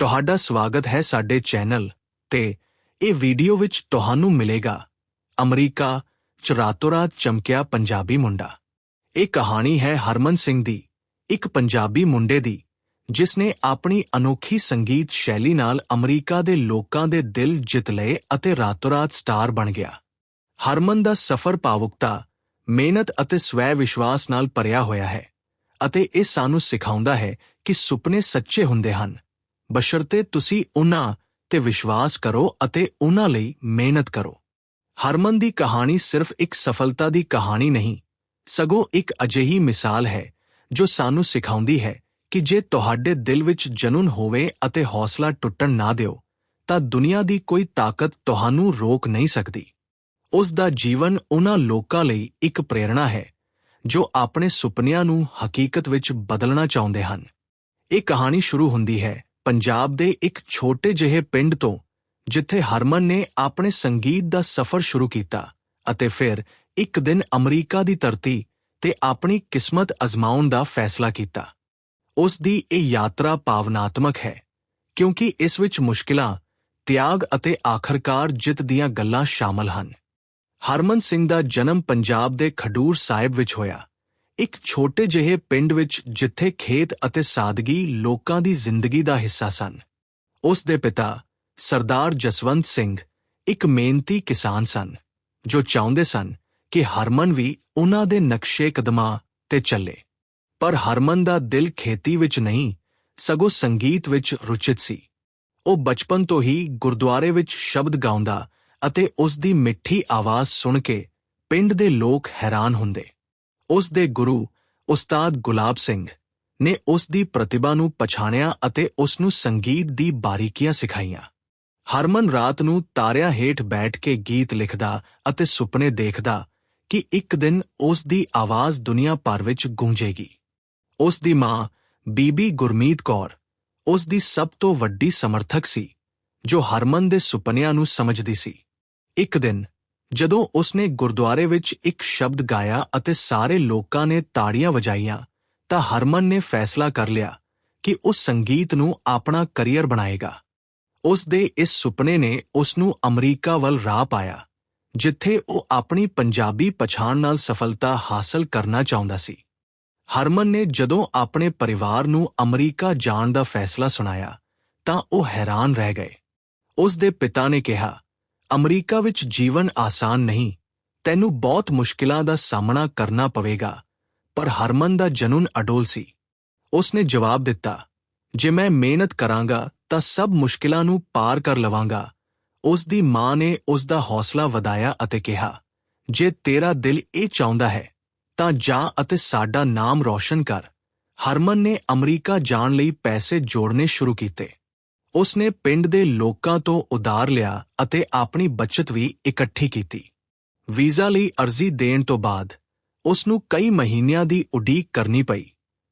ਤੁਹਾਡਾ ਸਵਾਗਤ ਹੈ ਸਾਡੇ ਚੈਨਲ ਤੇ ਇਹ ਵੀਡੀਓ ਵਿੱਚ ਤੁਹਾਨੂੰ ਮਿਲੇਗਾ। ਅਮਰੀਕਾ ਚ ਰਾਤੋਂ-ਰਾਤ ਚਮਕਿਆ ਪੰਜਾਬੀ ਮੁੰਡਾ। ਇਹ ਕਹਾਣੀ ਹੈ ਹਰਮਨ ਸਿੰਘ ਦੀ, ਇੱਕ ਪੰਜਾਬੀ ਮੁੰਡੇ ਦੀ ਜਿਸ ਨੇ ਆਪਣੀ ਅਨੋਖੀ ਸੰਗੀਤ ਸ਼ੈਲੀ ਨਾਲ ਅਮਰੀਕਾ ਦੇ ਲੋਕਾਂ ਦੇ ਦਿਲ ਜਿੱਤ ਲਏ ਅਤੇ ਰਾਤੋਂ-ਰਾਤ ਸਟਾਰ ਬਣ ਗਿਆ। ਹਰਮਨ ਦਾ ਸਫ਼ਰ ਭਾਵੁਕਤਾ, ਮਿਹਨਤ ਅਤੇ ਸਵੈ-ਵਿਸ਼ਵਾਸ ਨਾਲ ਭਰਿਆ ਹੋਇਆ ਹੈ ਅਤੇ ਇਹ ਸਾਨੂੰ ਸਿਖਾਉਂਦਾ ਹੈ ਕਿ ਸੁਪਨੇ ਸੱਚੇ ਹੁੰਦੇ ਹਨ। ਬਸ਼ਰਤੇ ਤੁਸੀਂ ਉਹਨਾਂ ਤੇ ਵਿਸ਼ਵਾਸ ਕਰੋ ਅਤੇ ਉਹਨਾਂ ਲਈ ਮਿਹਨਤ ਕਰੋ। ਹਰਮਨ ਦੀ ਕਹਾਣੀ ਸਿਰਫ ਇੱਕ ਸਫਲਤਾ ਦੀ ਕਹਾਣੀ ਨਹੀਂ, ਸਗੋਂ ਇੱਕ ਅਜਿਹੀ ਮਿਸਾਲ ਹੈ, ਜੋ ਸਾਨੂੰ ਸਿਖਾਉਂਦੀ ਹੈ ਕਿ ਜੇ ਤੁਹਾਡੇ ਦਿਲ ਵਿੱਚ ਜਨੂਨ ਹੋਵੇ ਅਤੇ ਹੌਸਲਾ ਟੁੱਟਣ ਨਾ ਦਿਓ, ਤਾਂ ਦੁਨੀਆ ਦੀ ਕੋਈ ਤਾਕਤ ਤੁਹਾਨੂੰ ਰੋਕ ਨਹੀਂ ਸਕਦੀ। ਉਸ ਦਾ ਜੀਵਨ ਉਹਨਾਂ ਲੋਕਾਂ ਲਈ ਇੱਕ ਪ੍ਰੇਰਣਾ ਹੈ, ਜੋ ਆਪਣੇ ਸੁਪਨਿਆਂ ਨੂੰ ਹਕੀਕਤ ਵਿੱਚ ਬਦਲਣਾ ਚਾਹੁੰਦੇ ਹਨ। ਇਹ ਕਹਾਣੀ ਸ਼ੁਰੂ ਹੁੰਦੀ ਹੈ ਪੰਜਾਬ ਦੇ ਇੱਕ ਛੋਟੇ ਜਿਹੇ ਪਿੰਡ ਤੋਂ, ਜਿੱਥੇ ਹਰਮਨ ਨੇ ਆਪਣੇ ਸੰਗੀਤ ਦਾ ਸਫ਼ਰ ਸ਼ੁਰੂ ਕੀਤਾ ਅਤੇ ਫਿਰ ਇੱਕ ਦਿਨ ਅਮਰੀਕਾ ਦੀ ਧਰਤੀ ਤੇ ਆਪਣੀ ਕਿਸਮਤ ਅਜ਼ਮਾਉਣ ਦਾ ਫੈਸਲਾ ਕੀਤਾ। ਉਸ ਦੀ ਇਹ ਯਾਤਰਾ ਭਾਵਨਾਤਮਕ ਹੈ, ਕਿਉਂਕਿ ਇਸ ਵਿੱਚ ਮੁਸ਼ਕਿਲਾਂ, ਤਿਆਗ ਅਤੇ ਆਖਰਕਾਰ ਜਿੱਤ ਦੀਆਂ ਗੱਲਾਂ ਸ਼ਾਮਲ ਹਨ। ਹਰਮਨ ਸਿੰਘ ਦਾ ਜਨਮ ਪੰਜਾਬ ਦੇ ਖਡੂਰ ਸਾਹਿਬ ਵਿੱਚ ਹੋਇਆ। ਇੱਕ ਛੋਟੇ ਜਿਹੇ ਪਿੰਡ ਵਿੱਚ ਜਿੱਥੇ ਖੇਤ ਅਤੇ ਸਾਦਗੀ ਲੋਕਾਂ ਦੀ ਜ਼ਿੰਦਗੀ ਦਾ ਹਿੱਸਾ ਸਨ। ਉਸ ਦੇ ਪਿਤਾ, ਸਰਦਾਰ ਜਸਵੰਤ ਸਿੰਘ, ਇੱਕ ਮਿਹਨਤੀ ਕਿਸਾਨ ਸਨ, ਜੋ ਚਾਹੁੰਦੇ ਸਨ ਕਿ ਹਰਮਨ ਵੀ ਉਹਨਾਂ ਦੇ ਨਕਸ਼ੇ ਕਦਮਾਂ ਤੇ ਚੱਲੇ। ਪਰ ਹਰਮਨ ਦਾ ਦਿਲ ਖੇਤੀ ਵਿੱਚ ਨਹੀਂ, ਸਗੋਂ ਸੰਗੀਤ ਵਿੱਚ ਰੁਚਿਤ ਸੀ। ਉਹ ਬਚਪਨ ਤੋਂ ਹੀ ਗੁਰਦੁਆਰੇ ਵਿੱਚ ਸ਼ਬਦ ਗਾਉਂਦਾ ਅਤੇ ਉਸ ਦੀ ਮਿੱਠੀ ਆਵਾਜ਼ ਸੁਣ ਕੇ ਪਿੰਡ ਦੇ ਲੋਕ ਹੈਰਾਨ ਹੁੰਦੇ। ਉਸ ਦੇ ਗੁਰੂ ਉਸਤਾਦ ਗੁਲਾਬ ਸਿੰਘ ਨੇ ਉਸ ਦੀ ਪ੍ਰਤਿਭਾ ਨੂੰ ਪਛਾਣਿਆ ਅਤੇ ਉਸ ਨੂੰ ਸੰਗੀਤ ਦੀ ਬਾਰੀਕੀਆਂ ਸਿਖਾਈਆਂ। ਹਰਮਨ ਰਾਤ ਨੂੰ ਤਾਰਿਆਂ ਹੇਠ ਬੈਠ ਕੇ ਗੀਤ ਲਿਖਦਾ ਅਤੇ ਸੁਪਨੇ ਦੇਖਦਾ ਕਿ ਇੱਕ ਦਿਨ ਉਸ ਦੀ ਆਵਾਜ਼ ਦੁਨੀਆ ਭਰ ਵਿੱਚ ਗੂੰਜੇਗੀ। ਉਸ ਦੀ ਮਾਂ ਬੀਬੀ ਗੁਰਮੀਤ ਕੌਰ ਉਸ ਦੀ ਸਭ ਤੋਂ ਵੱਡੀ ਸਮਰਥਕ ਸੀ, ਜੋ ਹਰਮਨ ਦੇ ਸੁਪਨਿਆਂ ਨੂੰ ਸਮਝਦੀ ਸੀ। ਇੱਕ ਦਿਨ ਜਦੋਂ ਉਸਨੇ ਗੁਰਦੁਆਰੇ ਵਿੱਚ ਇੱਕ ਸ਼ਬਦ ਗਾਇਆ ਅਤੇ ਸਾਰੇ ਲੋਕਾਂ ਨੇ ਤਾੜੀਆਂ ਵਜਾਈਆਂ, ਤਾਂ ਹਰਮਨ ਨੇ ਫੈਸਲਾ ਕਰ ਲਿਆ ਕਿ ਉਹ ਸੰਗੀਤ ਨੂੰ ਆਪਣਾ ਕਰੀਅਰ ਬਣਾਏਗਾ। ਉਸ ਦੇ ਇਸ ਸੁਪਨੇ ਨੇ ਉਸ ਨੂੰ ਅਮਰੀਕਾ ਵੱਲ ਰਾਹ ਪਾਇਆ, ਜਿੱਥੇ ਉਹ ਆਪਣੀ ਪੰਜਾਬੀ ਪਛਾਣ ਨਾਲ ਸਫਲਤਾ ਹਾਸਲ ਕਰਨਾ ਚਾਹੁੰਦਾ ਸੀ। ਹਰਮਨ ਨੇ ਜਦੋਂ ਆਪਣੇ ਪਰਿਵਾਰ ਨੂੰ ਅਮਰੀਕਾ ਜਾਣ ਦਾ ਫੈਸਲਾ ਸੁਣਾਇਆ, ਤਾਂ ਉਹ ਹੈਰਾਨ ਰਹਿ ਗਏ। ਉਸ ਦੇ ਪਿਤਾ ਨੇ ਕਿਹਾ ਅਮਰੀਕਾ ਵਿੱਚ ਜੀਵਨ ਆਸਾਨ ਨਹੀਂ, ਤੈਨੂੰ ਬਹੁਤ ਮੁਸ਼ਕਿਲਾਂ ਦਾ ਸਾਹਮਣਾ ਕਰਨਾ ਪਵੇਗਾ, ਪਰ ਹਰਮਨ ਦਾ ਜਨੂਨ ਅਡੋਲ ਸੀ। ਉਸਨੇ ਜਵਾਬ ਦਿੱਤਾ, ਜੇ ਮੈਂ ਮਿਹਨਤ ਕਰਾਂਗਾ, ਤਾਂ ਸਭ ਮੁਸ਼ਕਿਲਾਂ ਨੂੰ ਪਾਰ ਕਰ ਲਵਾਂਗਾ। ਉਸ ਦੀ ਮਾਂ ਨੇ ਉਸ ਦਾ ਹੌਸਲਾ ਵਧਾਇਆ ਅਤੇ ਕਿਹਾ, ਜੇ ਤੇਰਾ ਦਿਲ ਇਹ ਚਾਹੁੰਦਾ ਹੈ, ਤਾਂ ਜਾ ਅਤੇ ਸਾਡਾ ਨਾਮ ਰੌਸ਼ਨ ਕਰ। ਹਰਮਨ ਨੇ ਅਮਰੀਕਾ ਜਾਣ ਲਈ ਪੈਸੇ ਜੋੜਨੇ ਸ਼ੁਰੂ ਕੀਤੇ। ਉਸ ਨੇ ਪਿੰਡ ਦੇ ਲੋਕਾਂ ਤੋਂ ਉਧਾਰ ਲਿਆ ਅਤੇ ਆਪਣੀ ਬਚਤ ਵੀ ਇਕੱਠੀ ਕੀਤੀ। ਵੀਜ਼ਾ ਲਈ ਅਰਜ਼ੀ ਦੇਣ ਤੋਂ ਬਾਅਦ ਉਸ ਨੂੰ ਕਈ ਮਹੀਨਿਆਂ ਦੀ ਉਡੀਕ ਕਰਨੀ ਪਈ,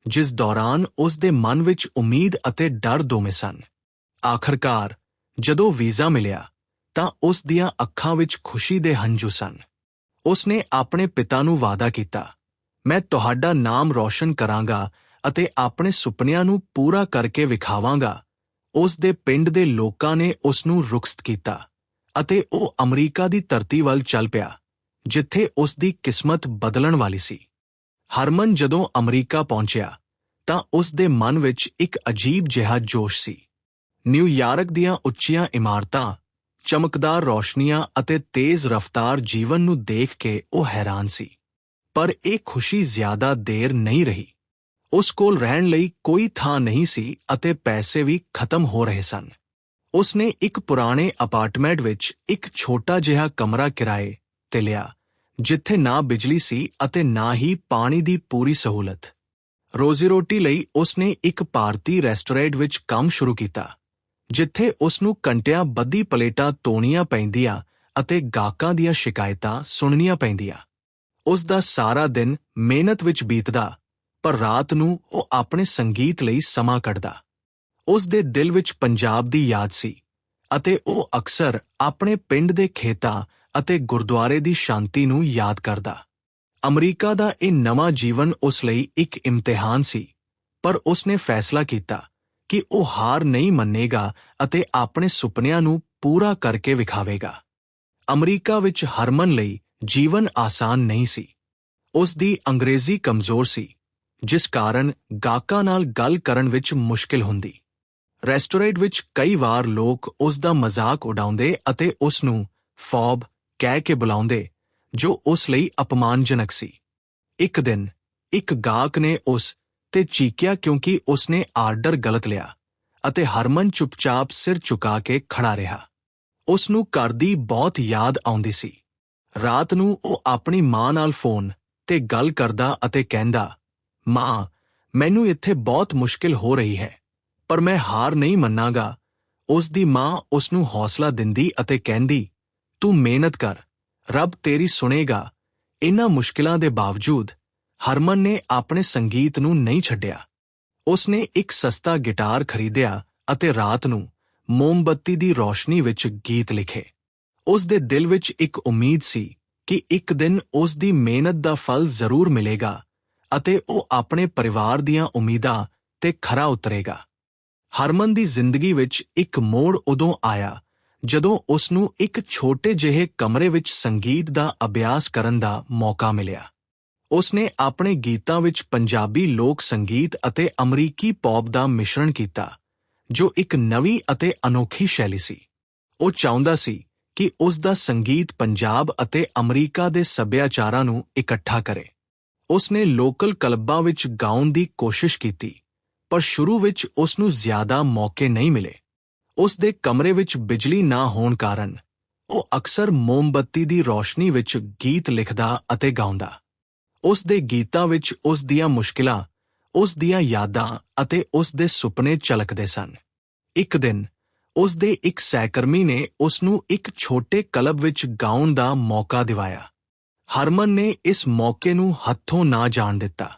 ਜਿਸ ਦੌਰਾਨ ਉਸ ਦੇ ਮਨ ਵਿੱਚ ਉਮੀਦ ਅਤੇ ਡਰ ਦੋਵੇਂ ਸਨ। ਆਖਰਕਾਰ ਜਦੋਂ ਵੀਜ਼ਾ ਮਿਲਿਆ ਤਾਂ ਉਸ ਦੀਆਂ ਅੱਖਾਂ ਵਿੱਚ ਖੁਸ਼ੀ ਦੇ ਹੰਝੂ ਸਨ। ਉਸ ਨੇ ਆਪਣੇ ਪਿਤਾ ਨੂੰ ਵਾਅਦਾ ਕੀਤਾ, ਮੈਂ ਤੁਹਾਡਾ ਨਾਮ ਰੌਸ਼ਨ ਕਰਾਂਗਾ ਅਤੇ ਆਪਣੇ ਸੁਪਨਿਆਂ ਨੂੰ ਪੂਰਾ ਕਰਕੇ ਵਿਖਾਵਾਂਗਾ। ਉਸ ਦੇ ਪਿੰਡ ਦੇ ਲੋਕਾਂ ਨੇ ਉਸ ਨੂੰ ਰੁਖਸਤ ਕੀਤਾ ਅਤੇ ਉਹ ਅਮਰੀਕਾ ਦੀ ਧਰਤੀ ਵੱਲ ਚੱਲ ਪਿਆ, ਜਿੱਥੇ ਉਸ ਦੀ ਕਿਸਮਤ ਬਦਲਣ ਵਾਲੀ ਸੀ। ਹਰਮਨ ਜਦੋਂ ਅਮਰੀਕਾ ਪਹੁੰਚਿਆ, ਤਾਂ ਉਸ ਦੇ ਮਨ ਵਿੱਚ ਇੱਕ ਅਜੀਬ ਜਿਹਾ ਜੋਸ਼ ਸੀ। ਨਿਊਯਾਰਕ ਦੀਆਂ ਉੱਚੀਆਂ ਇਮਾਰਤਾਂ, ਚਮਕਦਾਰ ਰੌਸ਼ਨੀਆਂ ਅਤੇ ਤੇਜ਼ ਰਫ਼ਤਾਰ ਜੀਵਨ ਨੂੰ ਦੇਖ ਕੇ ਉਹ ਹੈਰਾਨ ਸੀ। ਪਰ ਇਹ ਖੁਸ਼ੀ ਜ਼ਿਆਦਾ ਦੇਰ ਨਹੀਂ ਰਹੀ। ਉਸ ਕੋਲ ਰਹਿਣ ਲਈ ਕੋਈ ਥਾਂ ਨਹੀਂ ਸੀ ਅਤੇ ਪੈਸੇ ਵੀ ਖਤਮ ਹੋ ਰਹੇ ਸਨ। ਉਸ ਨੇ ਇੱਕ ਪੁਰਾਣੇ ਅਪਾਰਟਮੈਂਟ ਵਿੱਚ ਇੱਕ ਛੋਟਾ ਜਿਹਾ ਕਮਰਾ ਕਿਰਾਏ ਤੇ ਲਿਆ, ਜਿੱਥੇ ਨਾ ਬਿਜਲੀ ਸੀ ਅਤੇ ਨਾ ਹੀ ਪਾਣੀ ਦੀ ਪੂਰੀ ਸਹੂਲਤ। ਰੋਜ਼ੀ ਰੋਟੀ ਲਈ ਉਸ ਨੇ ਇੱਕ ਭਾਰਤੀ ਰੈਸਟੋਰੈਂਟ ਵਿੱਚ ਕੰਮ ਸ਼ੁਰੂ ਕੀਤਾ, ਜਿੱਥੇ ਉਸ ਨੂੰ ਘੰਟਿਆਂ ਬੱਧੀ ਪਲੇਟਾਂ ਤੋਣੀਆਂ ਪੈਂਦੀਆਂ ਅਤੇ ਗਾਹਕਾਂ ਦੀਆਂ ਸ਼ਿਕਾਇਤਾਂ ਸੁਣਨੀਆਂ ਪੈਂਦੀਆਂ। ਉਸ ਦਾ ਸਾਰਾ ਦਿਨ ਮਿਹਨਤ ਵਿੱਚ ਬੀਤਦਾ ਪਰ ਰਾਤ ਨੂੰ ਉਹ ਆਪਣੇ ਸੰਗੀਤ ਲਈ ਸਮਾਂ ਕੱਢਦਾ। ਉਸ ਦੇ ਦਿਲ ਵਿੱਚ ਪੰਜਾਬ ਦੀ ਯਾਦ ਸੀ ਅਤੇ ਉਹ ਅਕਸਰ ਆਪਣੇ ਪਿੰਡ ਦੇ ਖੇਤਾਂ ਅਤੇ ਗੁਰਦੁਆਰੇ ਦੀ ਸ਼ਾਂਤੀ ਨੂੰ ਯਾਦ ਕਰਦਾ। ਅਮਰੀਕਾ ਦਾ ਇਹ ਨਵਾਂ ਜੀਵਨ ਉਸ ਲਈ ਇੱਕ ਇਮਤਿਹਾਨ ਸੀ, ਪਰ ਉਸਨੇ ਫੈਸਲਾ ਕੀਤਾ ਕਿ ਉਹ ਹਾਰ ਨਹੀਂ ਮੰਨੇਗਾ ਅਤੇ ਆਪਣੇ ਸੁਪਨਿਆਂ ਨੂੰ ਪੂਰਾ ਕਰਕੇ ਵਿਖਾਵੇਗਾ। ਅਮਰੀਕਾ ਵਿੱਚ ਹਰਮਨ ਲਈ ਜੀਵਨ ਆਸਾਨ ਨਹੀਂ ਸੀ। ਉਸ ਦੀ ਅੰਗਰੇਜ਼ੀ ਕਮਜ਼ੋਰ ਸੀ। ਜਿਸ ਕਾਰਨ ਗਾਹਕਾਂ ਨਾਲ ਗੱਲ ਕਰਨ ਵਿੱਚ ਮੁਸ਼ਕਿਲ ਹੁੰਦੀ। ਰੈਸਟੋਰੈਂਟ ਵਿੱਚ ਕਈ ਵਾਰ ਲੋਕ ਉਸ ਦਾ ਮਜ਼ਾਕ ਉਡਾਉਂਦੇ ਅਤੇ ਉਸ ਨੂੰ ਫੌਬ ਕਹਿ ਕੇ ਬੁਲਾਉਂਦੇ, ਜੋ ਉਸ ਲਈ ਅਪਮਾਨਜਨਕ ਸੀ। ਇੱਕ ਦਿਨ, ਇੱਕ ਗਾਹਕ ਨੇ ਉਸ ਤੇ ਚੀਕਿਆ ਕਿਉਂਕਿ ਉਸ ਨੇ ਆਰਡਰ ਗਲਤ ਲਿਆ ਅਤੇ ਹਰਮਨ ਚੁੱਪਚਾਪ ਸਿਰ ਝੁਕਾ ਕੇ ਖੜਾ ਰਿਹਾ। ਉਸ ਨੂੰ ਘਰ ਦੀ ਬਹੁਤ ਯਾਦ ਆਉਂਦੀ ਸੀ। ਰਾਤ ਨੂੰ ਉਹ ਆਪਣੀ ਮਾਂ ਨਾਲ ਫੋਨ ਤੇ ਗੱਲ ਕਰਦਾ ਅਤੇ ਕਹਿੰਦਾ ਮਾਂ, ਮੈਨੂੰ ਇੱਥੇ ਬਹੁਤ ਮੁਸ਼ਕਿਲ ਹੋ ਰਹੀ ਹੈ, ਪਰ ਮੈਂ ਹਾਰ ਨਹੀਂ ਮੰਨਾਂਗਾ। ਉਸ ਦੀ ਮਾਂ ਉਸ ਨੂੰ ਹੌਸਲਾ ਦਿੰਦੀ ਅਤੇ ਕਹਿੰਦੀ, ਤੂੰ ਮਿਹਨਤ ਕਰ, ਰੱਬ ਤੇਰੀ ਸੁਣੇਗਾ। ਇਨ੍ਹਾਂ ਮੁਸ਼ਕਿਲਾਂ ਦੇ ਬਾਵਜੂਦ, ਹਰਮਨ ਨੇ ਆਪਣੇ ਸੰਗੀਤ ਨੂੰ ਨਹੀਂ ਛੱਡਿਆ। ਉਸ ਨੇ ਇੱਕ ਸਸਤਾ ਗਿਟਾਰ ਖਰੀਦਿਆ ਅਤੇ ਰਾਤ ਨੂੰ ਮੋਮਬੱਤੀ ਦੀ ਰੋਸ਼ਨੀ ਵਿੱਚ ਗੀਤ ਲਿਖੇ। ਉਸ ਦੇ ਦਿਲ ਵਿੱਚ ਇੱਕ ਉਮੀਦ ਸੀ ਕਿ ਇੱਕ ਦਿਨ ਉਸ ਦੀ ਮਿਹਨਤ ਦਾ ਫਲ ਜ਼ਰੂਰ ਮਿਲੇਗਾ। ਅਤੇ ਉਹ ਆਪਣੇ ਪਰਿਵਾਰ ਦੀਆਂ ਉਮੀਦਾਂ ਤੇ ਖਰਾ ਉਤਰੇਗਾ। ਹਰਮਨ ਦੀ ਜ਼ਿੰਦਗੀ ਵਿੱਚ ਇੱਕ ਮੋੜ ਉਦੋਂ ਆਇਆ ਜਦੋਂ ਉਸ ਨੂੰ ਇੱਕ ਛੋਟੇ ਜਿਹੇ ਕਮਰੇ ਵਿੱਚ ਸੰਗੀਤ ਦਾ ਅਭਿਆਸ ਕਰਨ ਦਾ ਮੌਕਾ ਮਿਲਿਆ। ਉਸ ਨੇ ਆਪਣੇ ਗੀਤਾਂ ਵਿੱਚ ਪੰਜਾਬੀ ਲੋਕ ਸੰਗੀਤ ਅਤੇ ਅਮਰੀਕੀ ਪੌਪ ਦਾ ਮਿਸ਼ਰਣ ਕੀਤਾ, ਜੋ ਇੱਕ ਨਵੀਂ ਅਤੇ ਅਨੋਖੀ ਸ਼ੈਲੀ ਸੀ। ਉਹ ਚਾਹੁੰਦਾ ਸੀ ਕਿ ਉਸ ਦਾ ਸੰਗੀਤ ਪੰਜਾਬ ਅਤੇ ਅਮਰੀਕਾ ਦੇ ਸੱਭਿਆਚਾਰਾਂ ਨੂੰ ਇਕੱਠਾ ਕਰੇ। ਉਸ ਨੇ ਲੋਕਲ ਕਲੱਬਾਂ ਵਿੱਚ ਗਾਉਣ ਦੀ ਕੋਸ਼ਿਸ਼ ਕੀਤੀ, ਪਰ ਸ਼ੁਰੂ ਵਿੱਚ ਉਸ ਨੂੰ ਜ਼ਿਆਦਾ ਮੌਕੇ ਨਹੀਂ ਮਿਲੇ। ਉਸ ਦੇ ਕਮਰੇ ਵਿੱਚ ਬਿਜਲੀ ਨਾ ਹੋਣ ਕਾਰਨ ਉਹ ਅਕਸਰ ਮੋਮਬੱਤੀ ਦੀ ਰੋਸ਼ਨੀ ਵਿੱਚ ਗੀਤ ਲਿਖਦਾ ਅਤੇ ਗਾਉਂਦਾ। ਉਸ ਦੇ ਗੀਤਾਂ ਵਿੱਚ ਉਸ ਦੀਆਂ ਮੁਸ਼ਕਿਲਾਂ ਉਸ ਦੀਆਂ ਯਾਦਾਂ ਅਤੇ ਉਸ ਦੇ ਸੁਪਨੇ ਝਲਕਦੇ ਸਨ। ਇੱਕ ਦਿਨ ਉਸ ਦੇ ਇੱਕ ਸਹਿਕਰਮੀ ਨੇ ਉਸ ਨੂੰ ਇੱਕ ਛੋਟੇ ਕਲੱਬ ਵਿੱਚ ਗਾਉਣ ਦਾ ਮੌਕਾ ਦਿਵਾਇਆ। ਹਰਮਨ ਨੇ ਇਸ ਮੌਕੇ ਨੂੰ ਹੱਥੋਂ ਨਾ ਜਾਣ ਦਿੱਤਾ।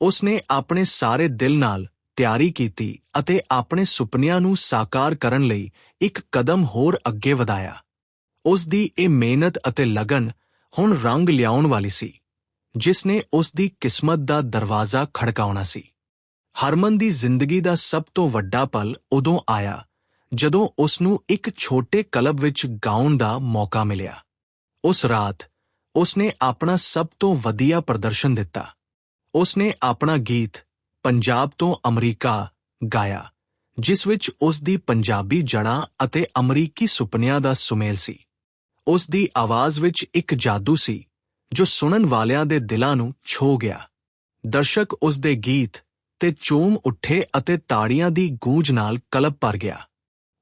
ਉਸਨੇ ਆਪਣੇ ਸਾਰੇ ਦਿਲ ਨਾਲ ਤਿਆਰੀ ਕੀਤੀ ਅਤੇ ਆਪਣੇ ਸੁਪਨਿਆਂ ਨੂੰ ਸਾਕਾਰ ਕਰਨ ਲਈ ਇੱਕ ਕਦਮ ਹੋਰ ਅੱਗੇ ਵਧਾਇਆ। ਉਸ ਦੀ ਇਹ ਮਿਹਨਤ ਅਤੇ ਲਗਨ ਹੁਣ ਰੰਗ ਲਿਆਉਣ ਵਾਲੀ ਸੀ, ਜਿਸ ਨੇ ਉਸ ਦੀ ਕਿਸਮਤ ਦਾ ਦਰਵਾਜ਼ਾ ਖੜਕਾਉਣਾ ਸੀ। ਹਰਮਨ ਦੀ ਜ਼ਿੰਦਗੀ ਦਾ ਸਭ ਤੋਂ ਵੱਡਾ ਪਲ ਉਦੋਂ ਆਇਆ ਜਦੋਂ ਉਸ ਨੂੰ ਇੱਕ ਛੋਟੇ ਕਲੱਬ ਵਿੱਚ ਗਾਉਣ ਦਾ ਮੌਕਾ ਮਿਲਿਆ। ਉਸ ਰਾਤ ਉਸਨੇ ਆਪਣਾ ਸਭ ਤੋਂ ਵਧੀਆ ਪ੍ਰਦਰਸ਼ਨ ਦਿੱਤਾ। ਉਸਨੇ ਆਪਣਾ ਗੀਤ ਪੰਜਾਬ ਤੋਂ ਅਮਰੀਕਾ ਗਾਇਆ, ਜਿਸ ਵਿੱਚ ਉਸ ਦੀ ਪੰਜਾਬੀ ਜੜ੍ਹਾਂ ਅਤੇ ਅਮਰੀਕੀ ਸੁਪਨਿਆਂ ਦਾ ਸੁਮੇਲ ਸੀ। ਉਸ ਦੀ ਆਵਾਜ਼ ਵਿੱਚ ਇੱਕ ਜਾਦੂ ਸੀ, ਜੋ ਸੁਣਨ ਵਾਲਿਆਂ ਦੇ ਦਿਲਾਂ ਨੂੰ ਛੋ ਗਿਆ। ਦਰਸ਼ਕ ਉਸ ਦੇ ਗੀਤ ਤੇ ਚੂਮ ਉੱਠੇ ਅਤੇ ਤਾੜੀਆਂ ਦੀ ਗੂੰਜ ਨਾਲ ਕਲਬ ਭਰ ਗਿਆ।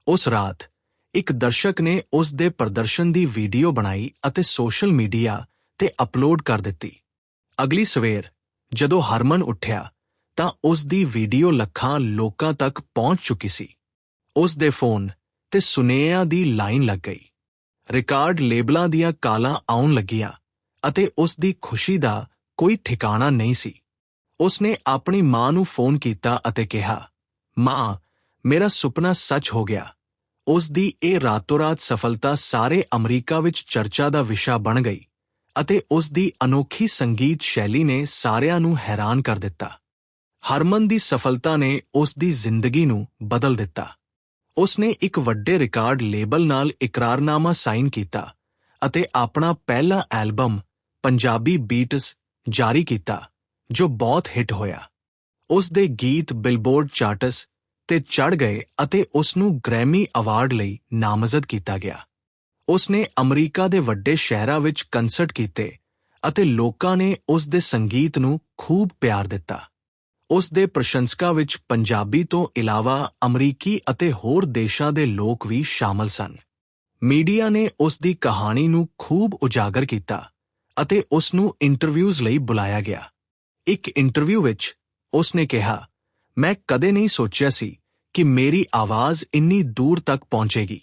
ਉਸ ਰਾਤ ਇੱਕ ਦਰਸ਼ਕ ਨੇ ਉਸ ਦੇ ਪ੍ਰਦਰਸ਼ਨ ਦੀ ਵੀਡੀਓ ਬਣਾਈ ਅਤੇ ਸੋਸ਼ਲ ਮੀਡੀਆ ਤੇ ਅਪਲੋਡ ਕਰ ਦਿੱਤੀ। ਅਗਲੀ ਸਵੇਰ, ਜਦੋਂ ਹਰਮਨ ਉੱਠਿਆ, ਤਾਂ ਉਸ ਦੀ ਵੀਡੀਓ ਲੱਖਾਂ ਲੋਕਾਂ ਤੱਕ ਪਹੁੰਚ ਚੁੱਕੀ ਸੀ। ਉਸ ਦੇ ਫੋਨ ਤੇ ਸੁਨੇਹਿਆਂ ਦੀ ਲਾਈਨ ਲੱਗ ਗਈ। ਰਿਕਾਰਡ ਲੇਬਲਾਂ ਦੀਆਂ ਕਾਲਾਂ ਆਉਣ ਲੱਗੀਆਂ ਅਤੇ ਉਸ ਦੀ ਖੁਸ਼ੀ ਦਾ ਕੋਈ ਠਿਕਾਣਾ ਨਹੀਂ ਸੀ। ਉਸ ਨੇ ਆਪਣੀ ਮਾਂ ਨੂੰ ਫੋਨ ਕੀਤਾ ਅਤੇ ਕਿਹਾ, ਮਾਂ, ਮੇਰਾ ਸੁਪਨਾ ਸੱਚ ਹੋ ਗਿਆ। ਉਸ ਦੀ ਇਹ ਰਾਤੋਰਾਤ ਸਫਲਤਾ ਸਾਰੇ ਅਮਰੀਕਾ ਵਿੱਚ ਚਰਚਾ ਦਾ ਵਿਸ਼ਾ ਬਣ ਗਈ ਅਤੇ ਉਸ ਦੀ ਅਨੋਖੀ ਸੰਗੀਤ ਸ਼ੈਲੀ ਨੇ ਸਾਰਿਆਂ ਨੂੰ ਹੈਰਾਨ ਕਰ ਦਿੱਤਾ। ਹਰਮਨ ਦੀ ਸਫਲਤਾ ਨੇ ਉਸ ਦੀ ਜ਼ਿੰਦਗੀ ਨੂੰ ਬਦਲ ਦਿੱਤਾ। ਉਸ ਨੇ ਇੱਕ ਵੱਡੇ ਰਿਕਾਰਡ ਲੇਬਲ ਨਾਲ ਇਕਰਾਰਨਾਮਾ ਸਾਈਨ ਕੀਤਾ ਅਤੇ ਆਪਣਾ ਪਹਿਲਾ ਐਲਬਮ ਪੰਜਾਬੀ ਬੀਟਸ ਜਾਰੀ ਕੀਤਾ, ਜੋ ਬਹੁਤ ਹਿੱਟ ਹੋਇਆ। ਉਸ ਦੇ ਗੀਤ ਬਿਲਬੋਰਡ ਚਾਰਟਸ ਤੇ ਚੜ ਗਏ ਅਤੇ ਉਸ ਨੂੰ ਗ੍ਰੈਮੀ ਅਵਾਰਡ ਲਈ ਨਾਮਜ਼ਦ ਕੀਤਾ ਗਿਆ। ਉਸ ਨੇ ਅਮਰੀਕਾ ਦੇ ਵੱਡੇ ਸ਼ਹਿਰਾਂ ਵਿੱਚ ਕੰਸਰਟ ਕੀਤੇ ਅਤੇ ਲੋਕਾਂ ਨੇ ਉਸ ਦੇ ਸੰਗੀਤ ਨੂੰ ਖੂਬ ਪਿਆਰ ਦਿੱਤਾ। ਉਸ ਦੇ ਪ੍ਰਸ਼ੰਸਕਾਂ ਵਿੱਚ ਪੰਜਾਬੀ ਤੋਂ ਇਲਾਵਾ ਅਮਰੀਕੀ ਅਤੇ ਹੋਰ ਦੇਸ਼ਾਂ ਦੇ ਲੋਕ ਵੀ ਸ਼ਾਮਲ ਸਨ। ਮੀਡੀਆ ਨੇ ਉਸ ਦੀ ਕਹਾਣੀ ਨੂੰ ਖੂਬ ਉਜਾਗਰ ਕੀਤਾ ਅਤੇ ਉਸ ਨੂੰ ਇੰਟਰਵਿਊਜ਼ ਲਈ ਬੁਲਾਇਆ ਗਿਆ। ਇੱਕ ਇੰਟਰਵਿਊ ਵਿੱਚ ਉਸ ਨੇ ਕਿਹਾ ਮੈਂ ਕਦੇ ਨਹੀਂ ਸੋਚਿਆ ਸੀ ਕਿ ਮੇਰੀ ਆਵਾਜ਼ ਇੰਨੀ ਦੂਰ ਤੱਕ ਪਹੁੰਚੇਗੀ।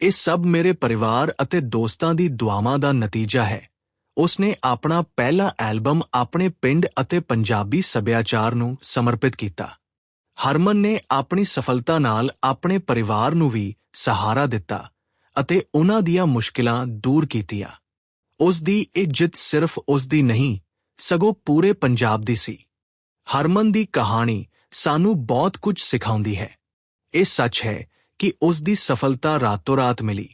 ਇਹ ਸਭ ਮੇਰੇ ਪਰਿਵਾਰ ਅਤੇ ਦੋਸਤਾਂ ਦੀ ਦੁਆਵਾਂ ਦਾ ਨਤੀਜਾ ਹੈ। ਉਸਨੇ ਆਪਣਾ ਪਹਿਲਾ ਐਲਬਮ ਆਪਣੇ ਪਿੰਡ ਅਤੇ ਪੰਜਾਬੀ ਸੱਭਿਆਚਾਰ ਨੂੰ ਸਮਰਪਿਤ ਕੀਤਾ। ਹਰਮਨ ਨੇ ਆਪਣੀ ਸਫਲਤਾ ਨਾਲ ਆਪਣੇ ਪਰਿਵਾਰ ਨੂੰ ਵੀ ਸਹਾਰਾ ਦਿੱਤਾ ਅਤੇ ਉਹਨਾਂ ਦੀਆਂ ਮੁਸ਼ਕਿਲਾਂ ਦੂਰ ਕੀਤੀਆਂ। ਉਸ ਦੀ ਇਹ ਜਿੱਤ ਸਿਰਫ ਉਸ ਦੀ ਨਹੀਂ, ਸਗੋਂ ਪੂਰੇ ਪੰਜਾਬ ਦੀ ਸੀ। ਹਰਮਨ ਦੀ ਕਹਾਣੀ ਸਾਨੂੰ ਬਹੁਤ ਕੁਝ ਸਿਖਾਉਂਦੀ ਹੈ। ਇਹ ਸੱਚ ਹੈ ਕਿ ਉਸ ਦੀ ਸਫਲਤਾ ਰਾਤੋਂ-ਰਾਤ ਮਿਲੀ,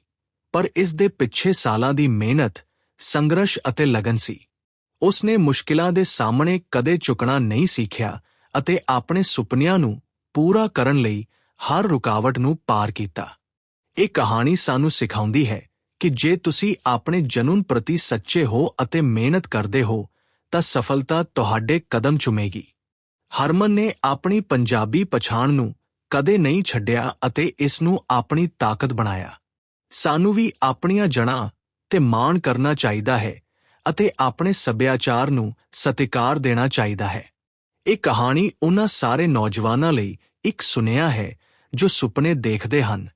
ਪਰ ਇਸ ਦੇ ਪਿੱਛੇ ਸਾਲਾਂ ਦੀ ਮਿਹਨਤ, ਸੰਘਰਸ਼ ਅਤੇ ਲਗਨ ਸੀ। ਉਸ ਨੇ ਮੁਸ਼ਕਿਲਾਂ ਦੇ ਸਾਹਮਣੇ ਕਦੇ ਝੁਕਣਾ ਨਹੀਂ ਸਿੱਖਿਆ ਅਤੇ ਆਪਣੇ ਸੁਪਨਿਆਂ ਨੂੰ ਪੂਰਾ ਕਰਨ ਲਈ ਹਰ ਰੁਕਾਵਟ ਨੂੰ ਪਾਰ ਕੀਤਾ। ਇਹ ਕਹਾਣੀ ਸਾਨੂੰ ਸਿਖਾਉਂਦੀ ਹੈ ਕਿ ਜੇ ਤੁਸੀਂ ਆਪਣੇ ਜਨੂਨ ਪ੍ਰਤੀ ਸੱਚੇ ਹੋ ਅਤੇ ਮਿਹਨਤ ਕਰਦੇ ਹੋ, ਤਾਂ ਸਫਲਤਾ ਤੁਹਾਡੇ ਕਦਮ ਚੁਮੇਗੀ। ਹਰਮਨ ਨੇ ਆਪਣੀ ਪੰਜਾਬੀ ਪਛਾਣ ਨੂੰ ਕਦੇ ਨਹੀਂ ਛੱਡਿਆ ਅਤੇ ਇਸ ਨੂੰ ਆਪਣੀ ਤਾਕਤ ਬਣਾਇਆ। ਸਾਨੂੰ ਵੀ ਆਪਣੀਆਂ ਜੜ੍ਹਾਂ ਤੇ ਮਾਣ ਕਰਨਾ ਚਾਹੀਦਾ ਹੈ ਅਤੇ ਆਪਣੇ ਸੱਭਿਆਚਾਰ ਨੂੰ ਸਤਿਕਾਰ ਦੇਣਾ ਚਾਹੀਦਾ ਹੈ। ਇਹ ਕਹਾਣੀ ਉਹਨਾਂ ਸਾਰੇ ਨੌਜਵਾਨਾਂ ਲਈ ਇੱਕ ਸੁਨੇਹਾ ਹੈ ਜੋ ਸੁਪਨੇ ਦੇਖਦੇ ਹਨ।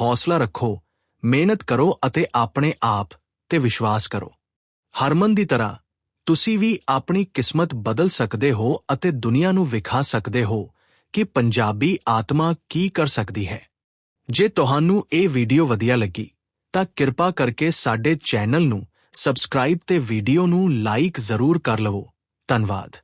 ਹੌਸਲਾ ਰੱਖੋ, ਮਿਹਨਤ ਕਰੋ ਅਤੇ ਆਪਣੇ ਆਪ ਤੇ ਵਿਸ਼ਵਾਸ ਕਰੋ। ਹਰਮਨ ਦੀ ਤਰ੍ਹਾਂ ਤੁਸੀਂ ਵੀ ਆਪਣੀ ਕਿਸਮਤ ਬਦਲ ਸਕਦੇ ਹੋ ਅਤੇ ਦੁਨੀਆ ਨੂੰ ਵਿਖਾ ਸਕਦੇ ਹੋ ਕਿ ਪੰਜਾਬੀ ਆਤਮਾ ਕੀ ਕਰ ਸਕਦੀ ਹੈ। ਜੇ ਤੁਹਾਨੂੰ ਇਹ ਵੀਡੀਓ ਵਧੀਆ ਲੱਗੀ, ਤਾਂ ਕਿਰਪਾ ਕਰਕੇ ਸਾਡੇ ਚੈਨਲ ਨੂੰ ਸਬਸਕ੍ਰਾਈਬ ਤੇ ਵੀਡੀਓ ਨੂੰ ਲਾਈਕ ਜ਼ਰੂਰ ਕਰ ਲਵੋ। ਧੰਨਵਾਦ।